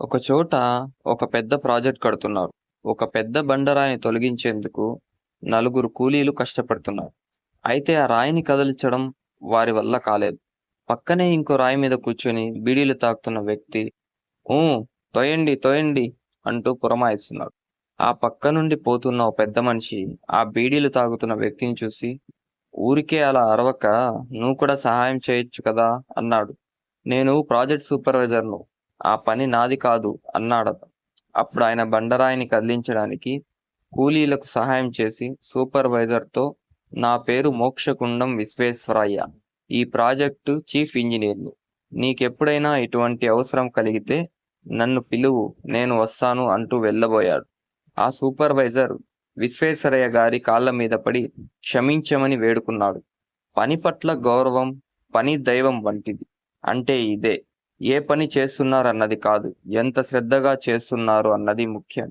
ఒకచోట ఒక పెద్ద ప్రాజెక్ట్ కడుతున్నారు. ఒక పెద్ద బండరాయిని తొలగించేందుకు నలుగురు కూలీలు కష్టపడుతున్నారు. అయితే ఆ రాయిని కదిలించడం వారి వల్ల కాలేదు. పక్కనే ఇంకో రాయి మీద కూర్చొని బీడీలు తాగుతున్న వ్యక్తి ఊ తోయండి తోయండి అంటూ పురమాయిస్తున్నాడు. ఆ పక్క నుండి పోతున్న ఓ పెద్ద మనిషి ఆ బీడీలు తాగుతున్న వ్యక్తిని చూసి ఊరికే అలా అరవక నువ్వు కూడా సహాయం చేయొచ్చు కదా అన్నాడు. నేను ప్రాజెక్ట్ సూపర్వైజర్ను. ఆ పని నాది కాదు అన్నాడ అప్పుడు ఆయన బండరాయిని కదిలించడానికి కూలీలకు సహాయం చేసి సూపర్వైజర్తో నా పేరు మోక్షకుండం విశ్వేశ్వరయ్య. ఈ ప్రాజెక్టు చీఫ్ ఇంజనీర్ని. నీకెప్పుడైనా ఇటువంటి అవసరం కలిగితే నన్ను పిలువు నేను వస్తాను అంటూ వెళ్ళబోయాడు. ఆ సూపర్వైజర్ విశ్వేశ్వరయ్య గారి కాళ్ళ మీద పడి క్షమించమని వేడుకున్నాడు. పని పట్ల గౌరవం పని దైవం వంటిది. అంటే ఇదే. ఏ పని చేస్తున్నారు అన్నది కాదు ఎంత శ్రద్ధగా చేస్తున్నారు అన్నది ముఖ్యం.